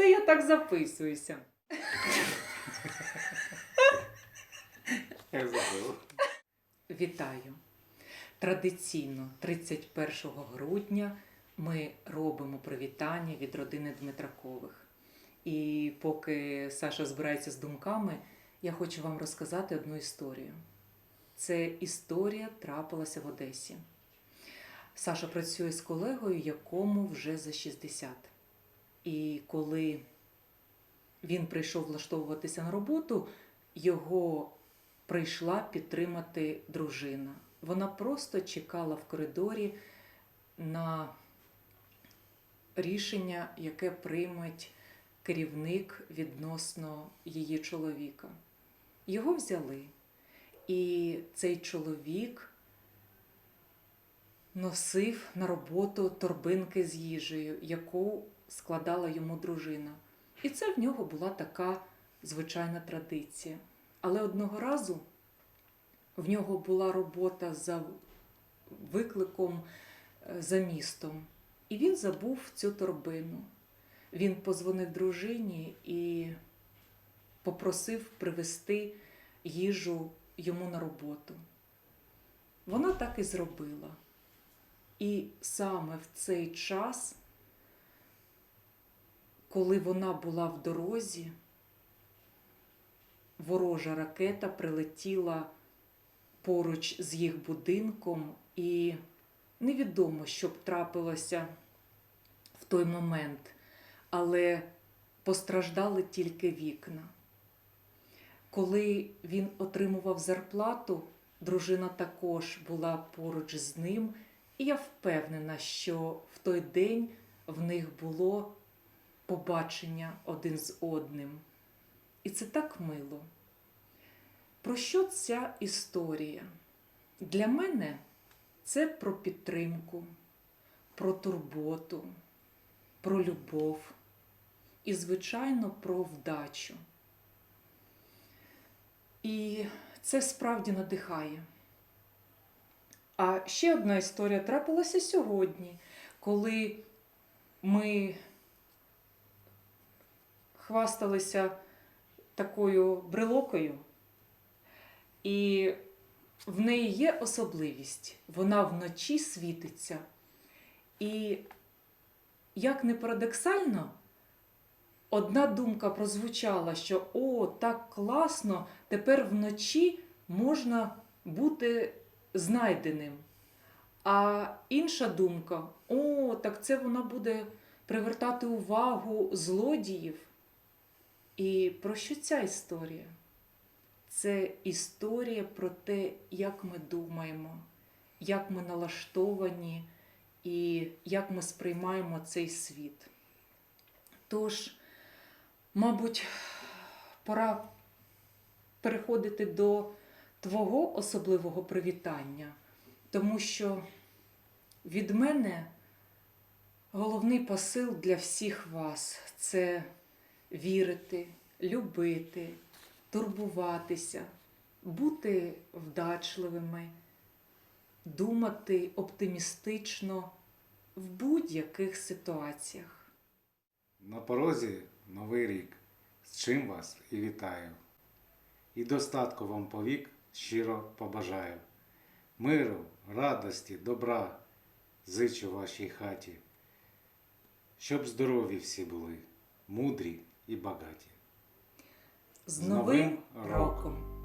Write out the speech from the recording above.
Оце я так записуюся. Я забув. Вітаю! Традиційно 31 грудня ми робимо привітання від родини Дмитракових. І поки Саша збирається з думками, я хочу вам розказати одну історію. Це історія трапилася в Одесі. Саша працює з колегою, якому вже за 60. І коли він прийшов влаштовуватися на роботу, його прийшла підтримати дружина. Вона просто чекала в коридорі на рішення, яке прийметь керівник відносно її чоловіка. Його взяли, і цей чоловік носив на роботу торбинки з їжею, яку складала йому дружина. І це в нього була така звичайна традиція. Але одного разу в нього була робота за викликом е, за містом, і він забув цю торбину. Він позвонив дружині і попросив привезти їжу йому на роботу. Вона так і зробила. І саме в цей час, коли вона була в дорозі, ворожа ракета прилетіла поруч з їх будинком, і невідомо, що б трапилося в той момент, але постраждали тільки вікна. Коли він отримував зарплату, дружина також була поруч з ним, і я впевнена, що в той день в них було побачення один з одним. І це так мило. Про що ця історія? Для мене це про підтримку, про турботу, про любов і, звичайно, про вдачу. І це справді надихає. А ще одна історія трапилася сьогодні, коли ми хвасталися такою брелокою, і в неї є особливість. Вона вночі світиться. І як не парадоксально, одна думка прозвучала, що о, так класно, тепер вночі можна бути знайденим. А інша думка: о, так це вона буде привертати увагу злодіїв. І про що ця історія? Це історія про те, як ми думаємо, як ми налаштовані і як ми сприймаємо цей світ. Тож, мабуть, пора переходити до твого особливого привітання, тому що від мене головний посил для всіх вас це вірити, любити, турбуватися, бути вдачливими, думати оптимістично в будь-яких ситуаціях. На порозі новий рік. З чим вас і вітаю. І достатку вам повік щиро побажаю. Миру, радості, добра зичу вашій хаті, щоб здорові всі були, мудрі і багаті. З Новим роком!